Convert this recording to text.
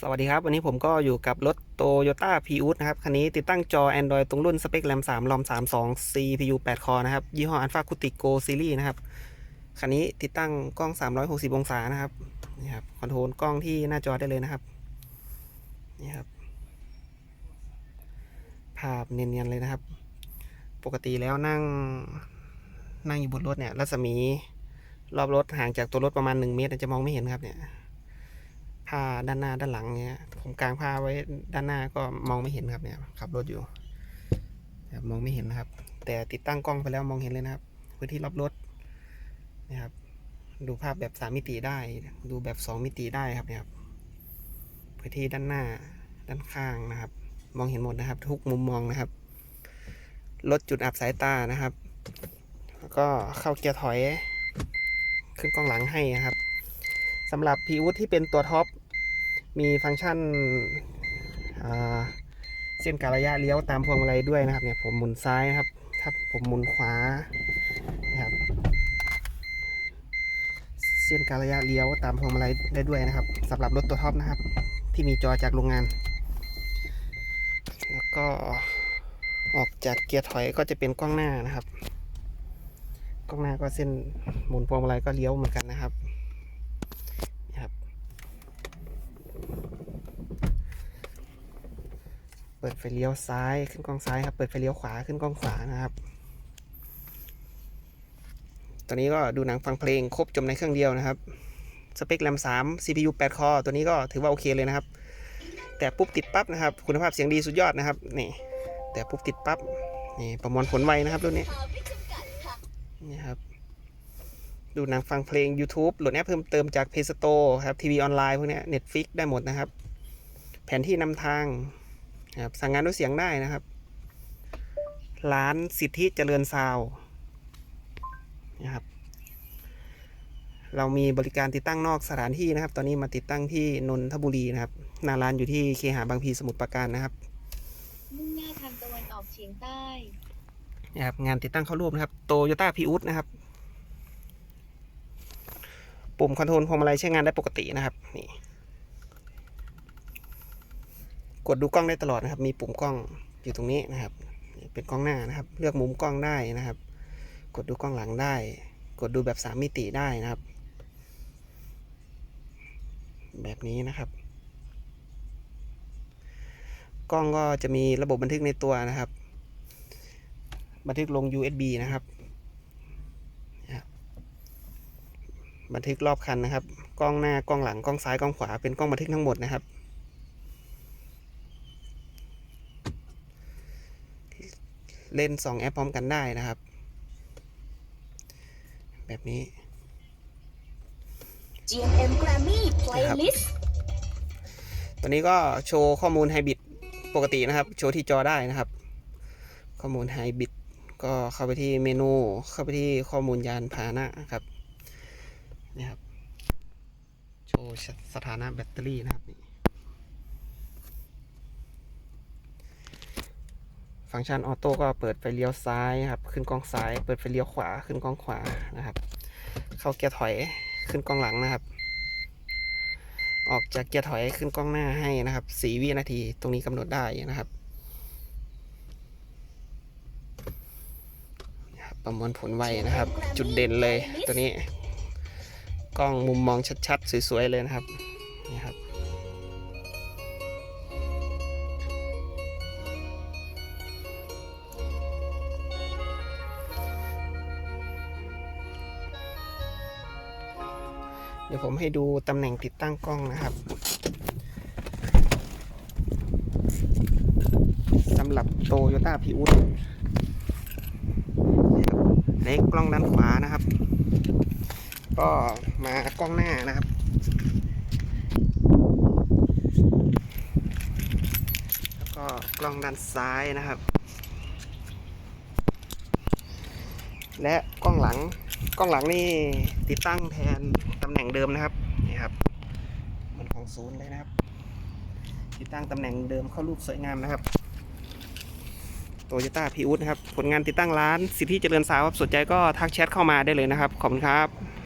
สวัสดีครับ วันนี้ผมก็อยู่กับรถ Toyota p r i u s นะครับ คันนี้ติดตั้งจอ Android ตรงรุ่นสเปค RAM 3 ROM 32 CPU 8 คอนะครับ ยี่ห้อ Alpha c u t i Go Series นะครับ คันนี้ติดตั้งกล้อง 360 องศานะครับนี่ครับคอนโทรลกล้องที่หน้าจอได้เลยนะครับนี่ครับ ภาพเนียนๆเลยนะครับ ปกติแล้วนั่งนั่งอยู่บนรถเนี่ยรัศมีรอบรถห่างจากตัวรถประมาณ 1 เมตรจะมองไม่เห็นครับเนี่ย ผ้าด้านหน้าด้านหลังเนี่ยผมกางผ้าไว้ด้านหน้าก็มองไม่เห็นครับเนี่ยขับรถอยู่แต่มองไม่เห็นนะครับ แต่ติดตั้งกล้องไปแล้วมองเห็นเลยนะครับพื้นที่รอบรถนะครับ ดูภาพแบบสามมิติได้ ดูแบบสองมิติได้ครับเนี่ยครับพื้นที่ด้านหน้าด้านข้างนะครับ มองเห็นหมดนะครับ ทุกมุมมองนะครับลดจุดอับสายตานะครับ แล้วก็เข้าเกียร์ถอย ขึ้นกล้องหลังให้นะครับสำหรับพีวุฒที่เป็นตัวท็อป มีฟังก์ชันเส้นการะยะเลี้ยวตามพวงมาลัยด้วยนะครับเนี่ยผมหมุนซ้ายนะครับ ถ้าผมหมุนขวานะครับเส้นการะยะเลี้ยวตามพวงมาลัยได้ด้วยนะครับสำหรับรถตัวท็อปนะครับ ที่มีจอจากโรงงาน แล้วก็ออกจากเกียร์ถอยก็จะเป็นกล้องหน้านะครับ กล้องหน้าก็เส้นหมุนพวงมาลัยก็เลี้ยวเหมือนกันนะครับเปิดไฟเลี้ยวซ้ายขึ้นกล้องซ้ายครับ เปิดไฟเลี้ยวขวาขึ้นกล้องขวานะครับ ตอนนี้ก็ดูหนังฟังเพลงครบจมในเครื่องเดียวนะครับ สเปคแรม3 CPU 8 คอตัวนี้ก็ถือว่าโอเคเลยนะครับ แต่ปุ๊บติดปั๊บนะครับ คุณภาพเสียงดีสุดยอดนะครับ นี่ แต่ปุ๊บติดปั๊บ นี่ประมวลผลไวนะครับรุ่นนี้ นี่ครับ ดูหนังฟังเพลง YouTube โหลดแอปเพิ่มเติมจาก Play Store ครับ ทีวีออนไลน์พวกนี้ Netflix ได้หมดนะครับ แผนที่นำทาง นะครับสั่งงานด้วยเสียงได้นะครับ ร้านสิทธิเจริญซาวด์นะครับ เรามีบริการติดตั้งนอกสถานที่นะครับ ตอนนี้มาติดตั้งที่นนทบุรีนะครับหน้าร้านอยู่ที่เคหาบางพลีสมุทรปราการนะครับมุ่งหน้าทางตะวันออกเฉียงใต้นะครับงานติดตั้งเข้าร่วมนะครับโตโยต้าพีอุสนะครับ ปุ่มคอนโทรลพวงมาลัยใช้งานได้ปกตินะครับนี่ กดดูกล้องได้ตลอดนะครับ มีปุ่มกล้องอยู่ตรงนี้นะครับ เป็นกล้องหน้านะครับ เลือกมุมกล้องได้นะครับ กดดูกล้องหลังได้ กดดูแบบสามมิติได้นะครับ แบบนี้นะครับ กล้องก็จะมีระบบบันทึกในตัวนะครับ บันทึกลง USB นะครับบันทึกรอบคันนะครับ กล้องหน้ากล้องหลังกล้องซ้ายกล้องขวาเป็นกล้องบันทึกทั้งหมดนะครับ เล่นสองแอปพร้อมกันได้นะครับ แบบนี้ GMM Grammy Playlist ตัวนี้ก็โชว์ข้อมูลไฮบริดปกตินะครับ โชว์ที่จอได้นะครับ ข้อมูลไฮบริดก็เข้าไปที่เมนู เข้าไปที่ข้อมูลยานพาหนะครับนี่ครับ โชว์สถานะแบตเตอรี่นะครับ ฟังก์ชันออโต้ก็เปิดไฟเลี้ยวซ้ายครับ ขึ้นกล้องซ้าย เปิดไฟเลี้ยวขวา ขึ้นกล้องขวานะครับ เข้าเกียร์ถอยขึ้นกล้องหลังนะครับ ออกจากเกียร์ถอยขึ้นกล้องหน้าให้นะครับสีวินาทีตรงนี้กำหนดได้นะครับ ประมวลผลไวนะครับ จุดเด่นเลยตัวนี้ กล้องมุมมองชัดๆ สวยๆเลยนะครับนี่ครับ เดี๋ยวผมให้ดูตำแหน่งติดตั้งกล้องนะครับสำหรับโตโยต้าพิอุสในกล้องด้านขวานะครับ ก็มากล้องหน้านะครับแล้วก็กล้องด้านซ้ายนะครับ และกล้องหลัง กล้องหลังนี่ติดตั้งแทนตำแหน่งเดิมนะครับนี่ครับเหมันของศูนย์เลยนะครับ ติดตั้งตำแหน่งเดิมเข้ารูปสวยงามนะครับโตโยต้าพีอุดนะครับ ผลงานติดตั้งร้านสิทธิเจริญสาวครับสนใจก็ทักแชทเข้ามาได้เลยนะครับ ขอบคุณครับ